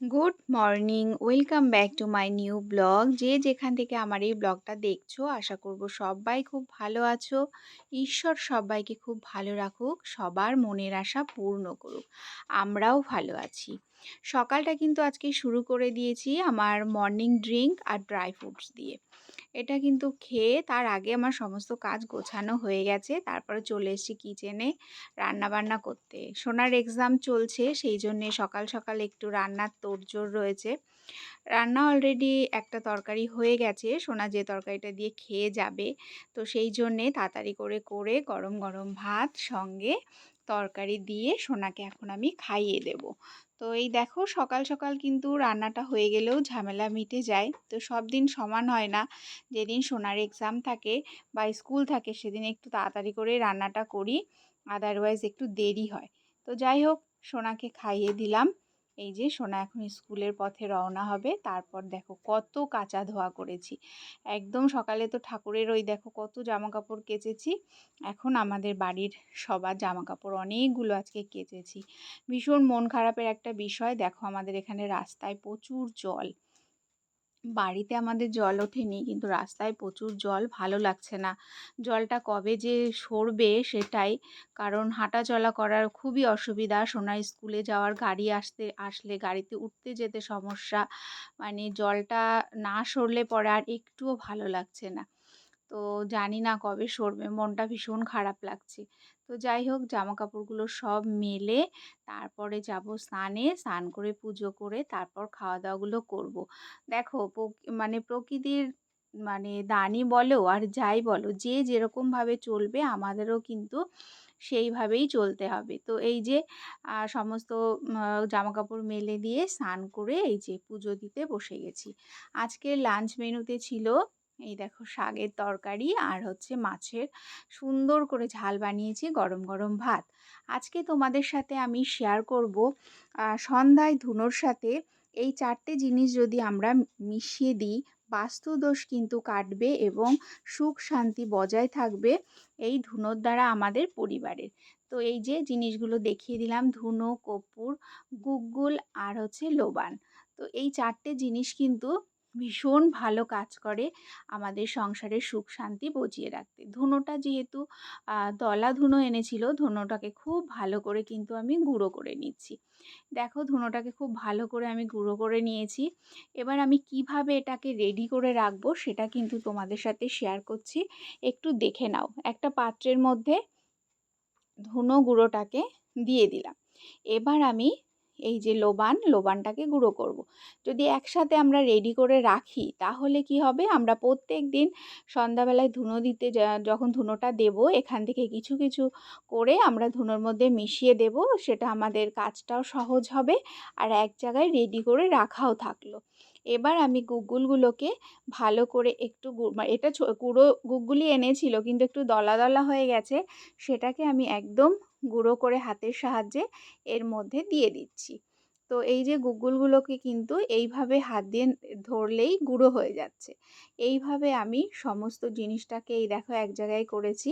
Good morning, welcome back to my new blog. যে যেখান থেকে আমার এই ব্লগটা দেখছ, আশা করব সবাই খুব ভালো আছো। ঈশ্বর সবাইকে খুব ভালো রাখুক, সবার মনের আশা পূর্ণ করুক। আমরাও ভালো আছি। সকালটা কিন্তু আজকে শুরু করে দিয়েছি আমার মর্নিং ড্রিঙ্ক আর ড্রাই ফ্রুটস দিয়ে। এটা কিন্তু খেয়ে তার আগে আমার সমস্ত কাজ গোছানো হয়ে গেছে। তারপরে চলে এসেছি কিচেনে রান্নাবান্না করতে। সোনার এক্সাম চলছে, সেই জন্যে সকাল সকাল একটু রান্নার তোড়জোড় রয়েছে। রান্না অলরেডি একটা তরকারি হয়ে গেছে, সোনা যে তরকারিটা দিয়ে খেয়ে যাবে, তো সেই জন্যে তাড়াতাড়ি করে করে গরম গরম ভাত সঙ্গে তরকারি দিয়ে সোনাকে এখন আমি খাইয়ে দেব। তো এই দেখো সকাল সকাল কিন্তু রান্নাটা হয়ে গেলেও ঝামেলা মিটে যায়। তো সব দিন সমান হয় না। যেদিন সোনার এক্সাম থাকে বা স্কুল থাকে সেদিন একটু তাড়াতাড়ি করে রান্নাটা করি। আদারওয়াইজ একটু দেরি হয়। তো যাই হোক, সোনাকে খাইয়ে দিলাম। এই যে সোনা এখন স্কুলের পথে রওনা হবে। তারপর দেখো কত কাঁচা ধোয়া করেছি। একদম সকালে তো ঠাকুরের ওই দেখো কত জামা কাপড় কেচেছি। এখন আমাদের বাড়ির সবার জামা কাপড় অনেকগুলো আজকে কেচেছি। ভীষণ মন খারাপের একটা বিষয়। দেখো আমাদের এখানে রাস্তায় প্রচুর জল। বাড়িতে আমাদের জল ওঠেনি, কিন্তু রাস্তায় প্রচুর জল, ভালো লাগছে না। জলটা কবে যে সরবে সেটাই, কারণ হাঁটা চলা করার খুবই অসুবিধা। সোনা স্কুলে যাওয়ার গাড়ি আসতে, আসলে গাড়িতে উঠতে যেতে সমস্যা। মানে জলটা না সরলে পরে আর একটুও ভালো লাগছে না। তো জানি না কবে সরবে, মনটা ভীষণ খারাপ লাগছে। তো যাই হোক জামা কাপড়গুলো সব মেলে তারপরে যাব স্নানে, স্নান করে পুজো করে তারপর খাওয়া দাওয়াগুলো করব। দেখো মানে প্রকৃতির মানে দানই বলো আর যাই বলো, যে যেরকমভাবে চলবে আমাদেরও কিন্তু সেইভাবেই চলতে হবে তো এই যে সমস্ত জামা কাপড় মেলে দিয়ে স্নান করে এই যে পুজো দিতে বসে গেছি আজকের লাঞ্চ মেনুতে ছিল এই দেখো শাকের তরকারি আর হচ্ছে মাছের সুন্দর করে ঝাল বানিয়েছি গরম গরম ভাত। আজকে তোমাদের সাথে আমি শেয়ার করব সন্ধ্যায় ধুনোর সাথে এই চারটে জিনিস যদি আমরা মিশিয়ে দিই, বাস্তুদোষ কিন্তু কাটবে এবং সুখ শান্তি বজায় থাকবে এই ধুনোর দ্বারা আমাদের পরিবারের। তো এই যে জিনিসগুলো দেখিয়ে দিলাম, ধুনো, কর্পূর, গুগ্গুল আর হচ্ছে লোবান। তো এই চারটে জিনিস কিন্তু ভীষণ ভালো কাজ করে আমাদের সংসারের সুখ শান্তি বজিয়ে রাখতে। ধুনোটা যেহেতু দলা ধুনো এনেছিল, ধুনোটাকে খুব ভালো করে কিন্তু আমি গুঁড়ো করে নিচ্ছি। দেখো ধুনোটাকে খুব ভালো করে আমি গুঁড়ো করে নিয়েছি। এবার আমি কীভাবে এটাকে রেডি করে রাখব সেটা কিন্তু তোমাদের সাথে শেয়ার করছি। একটু দেখে নাও। একটা পাত্রের মধ্যে ধুনো গুঁড়োটাকে দিয়ে দিলাম। এবার আমি এই যে লোবান, লোবানটাকে গুঁড়ো করব। যদি একসাথে আমরা রেডি করে রাখি, তাহলে কি হবে? আমরা প্রত্যেক দিন সন্ধ্যাবেলায় ধুনো দিতে যখন ধুনোটা দেব, এখান থেকে কিছু কিছু করে আমরা ধুনোর মধ্যে মিশিয়ে দেব। সেটা আমাদের কাজটাও সহজ হবে। আর এক জায়গায় রেডি করে রাখাও থাকল। এবার আমি গুগগুলগুলোকে ভালো করে একটু এটা গুঁড়ো গুগগুলি এনেছিল, কিন্তু একটু দলা দলা হয়ে গেছে, সেটাকে আমি একদম গুঁড়ো করে হাতের সাহায্যে এর মধ্যে দিয়ে দিচ্ছি। তো এই যে গুগলগুলোকে কিন্তু এইভাবে হাত দিয়ে ধরলেই গুঁড়ো হয়ে যাচ্ছে। এইভাবে আমি সমস্ত জিনিসটাকে এই দেখো এক জায়গায় করেছি।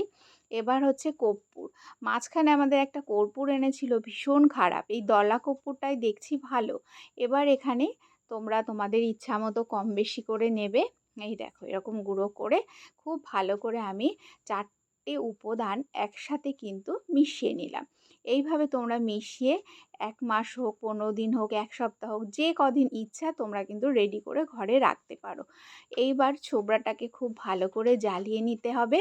এবার হচ্ছে কর্পূর। মাঝখানে আমাদের একটা কর্পূর এনেছিল, ভীষণ খারাপ, এই দলা কর্পূরটাই দেখছি ভালো। এবার এখানে তোমরা তোমাদের ইচ্ছা মতো কম বেশি করে নেবে। এই দেখো, এরকম গুঁড়ো করে খুব ভালো করে আমি চারটে উপাদান একসাথে কিন্তু মিশিয়ে নিলাম। এইভাবে তোমরা মিশিয়ে এক মাস হোক, পনেরো দিন হোক, এক সপ্তাহ হোক, যে কদিন ইচ্ছা তোমরা কিন্তু রেডি করে ঘরে রাখতে পারো। এইবার ছোবড়াটাকে খুব ভালো করে জ্বালিয়ে নিতে হবে।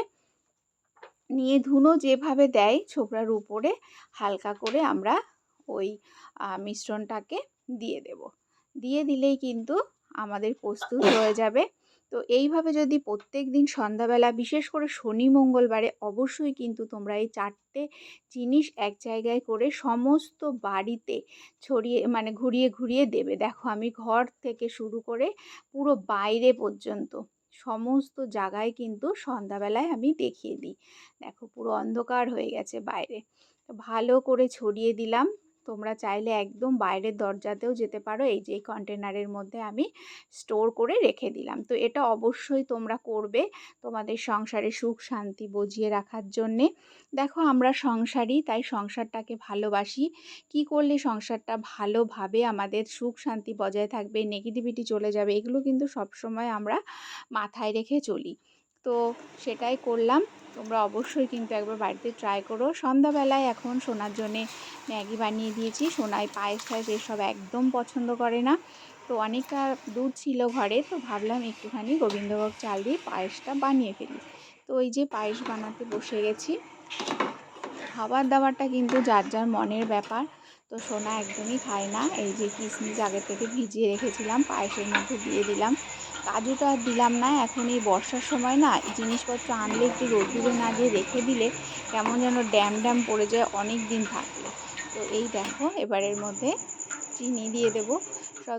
নিয়ে ধুনো যেভাবে দেয় ছোবড়ার উপরে, হালকা করে আমরা ওই মিশ্রণটাকে দিয়ে দেব। দিয়ে দিলেই কিন্তু আমাদের প্রস্তুত হয়ে যাবে। তো এইভাবে যদি প্রত্যেক দিন সন্ধ্যাবেলা, বিশেষ করে শনি, মঙ্গলবারে অবশ্যই কিন্তু তোমরা এই চারটে জিনিস এক জায়গায় করে সমস্ত বাড়িতে ছড়িয়ে মানে ঘুরিয়ে ঘুরিয়ে দেবে। দেখো আমি ঘর থেকে শুরু করে পুরো বাইরে পর্যন্ত সমস্ত জায়গায় কিন্তু সন্ধ্যাবেলায় আমি দেখিয়ে দিই। দেখো পুরো অন্ধকার হয়ে গেছে বাইরে। ভালো করে ছড়িয়ে দিলাম। তোমরা চাইলে একদম বাইরের দরজাতেও যেতে পারো। এই যে এই কন্টেনারের মধ্যে আমি স্টোর করে রেখে দিলাম। তো এটা অবশ্যই তোমরা করবে তোমাদের সংসারে সুখ শান্তি বজিয়ে রাখার জন্যে। দেখো আমরা সংসারই তাই সংসারটাকে ভালোবাসি। কি করলে সংসারটা ভালোভাবে আমাদের সুখ শান্তি বজায় থাকবে নেগেটিভিটি চলে যাবে, এগুলো কিন্তু সবসময় আমরা মাথায় রেখে চলি। তো সেটাই করলাম। তোমরা অবশ্যই কিন্তু একবার বাড়িতে ট্রাই করো। সন্ধ্যাবেলায় এখন সোনার জন্যে ম্যাগি বানিয়ে দিয়েছি। সোনায় পায়েস টায়েস এসব একদম পছন্দ করে না। তো অনেকটা দুধ ছিল ঘরে, তো ভাবলাম একটুখানি গোবিন্দভোগ চাল দিয়ে পায়েসটা বানিয়ে ফেলি। তো ওই যে পায়েস বানাতে বসে গেছি। খাবার দাবারটা কিন্তু যার যার মনের ব্যাপার। তো সোনা একদমই খায় না। এই যে কিশমিশ আগে থেকে ভিজিয়ে রেখেছিলাম, পায়েসের মধ্যে দিয়ে দিলাম। কাজুটা আর দিলাম না, এখন এই বর্ষার সময় না জিনিসপত্র আনলে একটু রোদ্দুরে না দিয়ে রেখে দিলে কেমন যেন ড্যাম ড্যাম পড়ে যায় অনেক দিন থাকলে। তো এই দেখো, এবারের মধ্যে চিনি দিয়ে দেবো।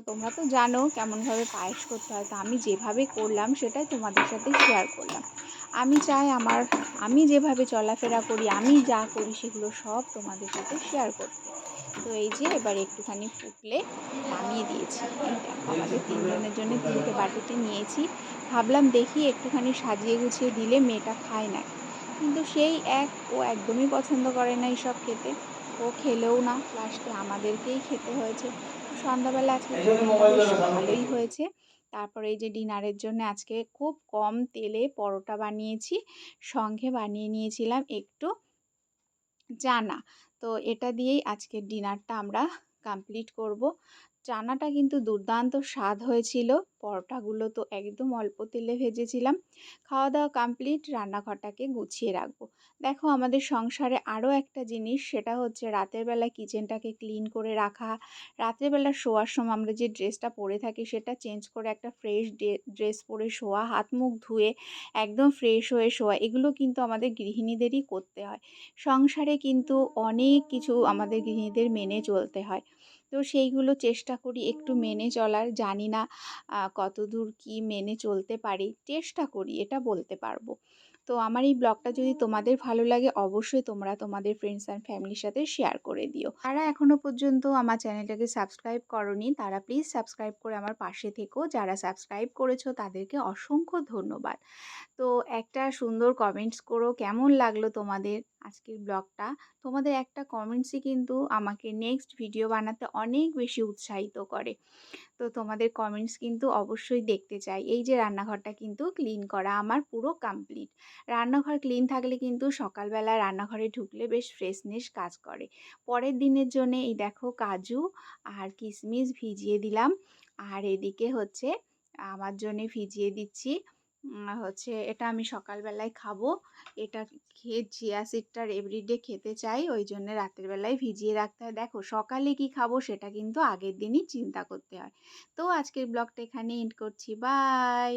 তোমরা তো জানো কেমনভাবে পায়েস করতে হয়, তো আমি যেভাবে করলাম সেটাই তোমাদের সাথে শেয়ার করলাম। আমি চাই আমার, আমি যেভাবে চলাফেরা করি, আমি যা করি সেগুলো সব তোমাদের সাথে শেয়ার করতে। তো এই যে এবার একটুখানি ফুটলে নামিয়ে দিয়েছি। আমাদের তিনজনের জন্য তিনটে বাটিতে নিয়েছি। ভাবলাম দেখি একটুখানি সাজিয়ে গুছিয়ে দিলে মেয়েটা খায় না। কিন্তু সেই এক ও একদমই পছন্দ করে না এইসব খেতে। ও খেলেও না লাস্টে আমাদেরকেই খেতে হয়েছে। সন্ধ্যাবেলা আজকে ভালোই হয়েছে। তারপরে এই যে ডিনারের জন্য আজকে খুব কম তেলে পরোটা বানিয়েছি সঙ্গে বানিয়ে নিয়েছিলাম একটু চানা। তো এটা দিয়েই আজকের ডিনারটা আমরা কমপ্লিট করব। চানাটা কিন্তু দুর্দান্ত স্বাদ হয়েছিল। পরোটাগুলো তো একদম অল্প তেলে ভেজেছিলাম। খাওয়া দাওয়া কমপ্লিট রান্নাঘরটাকে গুছিয়ে রাখব। দেখো, আমাদের সংসারে আরও একটা জিনিস, সেটা হচ্ছে রাতের বেলা কিচেনটাকে ক্লিন করে রাখা। রাতের বেলা শোয়ার সময় আমরা যে ড্রেসটা পরে থাকি, সেটা চেঞ্জ করে একটা ফ্রেশ ড্রেস পরে শোয়া, হাত মুখ ধুয়ে একদম ফ্রেশ হয়ে শোয়া, এগুলো কিন্তু আমাদের গৃহিণীদেরই করতে হয়। সংসারে কিন্তু অনেক কিছু আমাদের গৃহিণীদের মেনে চলতে হয়। তো সেইগুলো চেষ্টা করি একটু মেনে চলার। জানি না কতদূর কি মেনে চলতে পারি, চেষ্টা করি, এটা বলতে পারব। তো আমার এই ব্লগটা যদি তোমাদের ভালো লাগে, অবশ্যই তোমরা তোমাদের ফ্রেন্ডস অ্যান্ড ফ্যামিলির সাথে শেয়ার করে দিও। তারা এখনও পর্যন্ত আমার চ্যানেলটাকে সাবস্ক্রাইব করনি, তারা প্লিজ সাবস্ক্রাইব করে আমার পাশে থেকো। যারা সাবস্ক্রাইব করেছ, তাদেরকে অসংখ্য ধন্যবাদ। তো একটা সুন্দর কমেন্টস করো, কেমন লাগল তোমাদের আজকের ব্লগটা? তোমাদের একটা কমেন্টসই কিন্তু আমাকে নেক্সট ভিডিও বানাতে অনেক বেশি উৎসাহিত করে। তো তোমাদের কমেন্টস কিন্তু অবশ্যই দেখতে চাই। এই যে রান্নাঘরটা কিন্তু ক্লিন করা, আমার পুরো কমপ্লিট রান্নাঘর ক্লিন থাকলে কিন্তু সকালবেলা রান্নাঘরে ঢুকলে বেশ ফ্রেশনেস কাজ করে। পরের দিনের জন্য এই দেখো কাজু আর কিশমিশ ভিজিয়ে দিলাম। আর এদিকে হচ্ছে আমার জন্যে ভিজিয়ে দিচ্ছি হচ্ছে এটা আমি সকালবেলায় খাব। এটা খেয়ে চিয়া সিডটার এভরিডে খেতে চাই, ওই জন্য রাতের বেলায় ভিজিয়ে রাখতে হয়। দেখো, সকালে কি খাব সেটা কিন্তু আগের দিনই চিন্তা করতে হয়। তো আজকের ব্লগটা এখানে এন্ড করছি। বাই